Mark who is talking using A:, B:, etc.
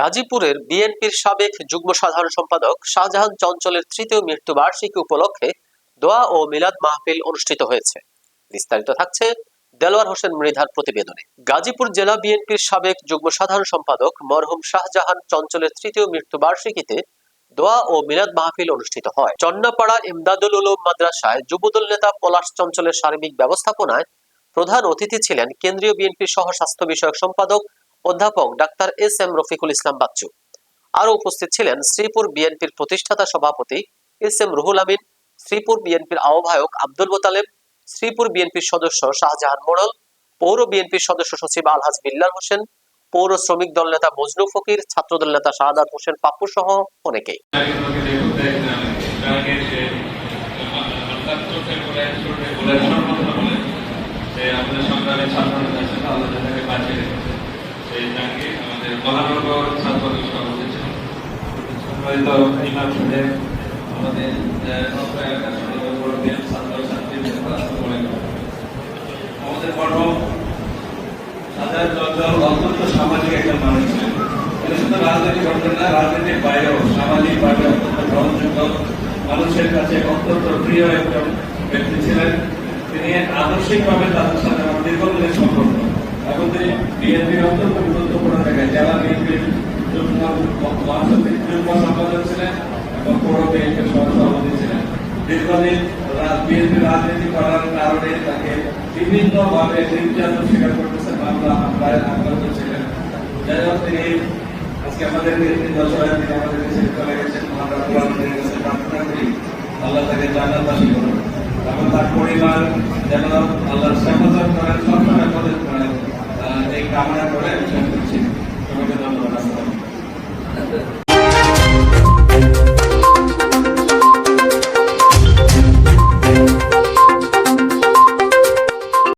A: গাজীপুরের বিএনপির সাবেক যুগ্ম সাধারণ সম্পাদক শাহজাহান চঞ্চলের তৃতীয় মৃত্যুবার্ষিকী উপলক্ষে দোয়া ও মিলাদ মাহফিল অনুষ্ঠিত হয়েছে। বিস্তারিত থাকছে দেলোয়ার হোসেন মৃধার প্রতিবেদনে। গাজীপুর জেলা বিএনপির সাবেক যুগ্ম সাধারণ সম্পাদক মরহুম শাহজাহান চঞ্চলের তৃতীয় মৃত্যুবার্ষিকীতে দোয়া ও মিলাদ মাহফিল অনুষ্ঠিত হয়। চন্নাপাড়া ইমদাদুল উলুম মাদ্রাসায় যুবদল নেতা পলাশ চঞ্চলের সার্বিক ব্যবস্থাপনায় প্রধান অতিথি ছিলেন কেন্দ্রীয় বিএনপির সহ স্বাস্থ্য বিষয়ক সম্পাদক অধ্যাপক doctor S M Rafiqul Islam Bachchu. আরও উপস্থিত ছিলেন শ্রীপুর বিএনপির প্রতিষ্ঠাতা সভাপতি এস এম রুহুল আমিন, শ্রীপুর বিএনপির আহ্বায়ক আব্দুল মোতালেব, শ্রীপুর বিএনপির সদস্য শাহজাহান মোড়ল, পৌর বিএনপির সদস্য সচিব আলহাজ বিল্লাল হোসেন, পৌর শ্রমিক দল নেতা মজনু ফকির, ছাত্রদল নেতা শাহাদাত হোসেন পাপ্পু সহ অনেকেই।
B: দেখ না তাকে মহানগর ছাত্র সম্মানিত ইমাম সাহেব আমাদের সামাজিক একজন মানুষ ছিলেন না রাজনীতির বাইরেও সামাজিক ভাবে অত্যন্ত মানুষের কাছে অত্যন্ত প্রিয় একজন ব্যক্তি ছিলেন। তিনি আদর্শিকভাবে তাদের সাথে বিএনপির অত্যন্ত গুরুত্বপূর্ণ জায়গায় জেলা বিএনপির যুগ্ম যুগ্ম সম্পাদক ছিলেন এবং পৌর বিএনপির সহসভাপতি ছিলেন। দীর্ঘদিন বিএনপি রাজনীতি করার কারণে তাকে বিভিন্ন ভাবে নির্যাতন স্বীকার করতেছেন মামলা হামলায় আক্রান্ত ছিলেন। যাই হোক, তিনি আজকে আমাদের দশরা তিনি আমাদের দেশে চলে গেছেন। আমরা কোরআনের কাছে প্রার্থনা করি, আল্লাহ তাকে জান্নাত করুন। এবং তার পরিবার যেন আল্লাহর হেফাজত করেন সবসময় করেন। কামনা করে সবাইকে ধন্যবাদ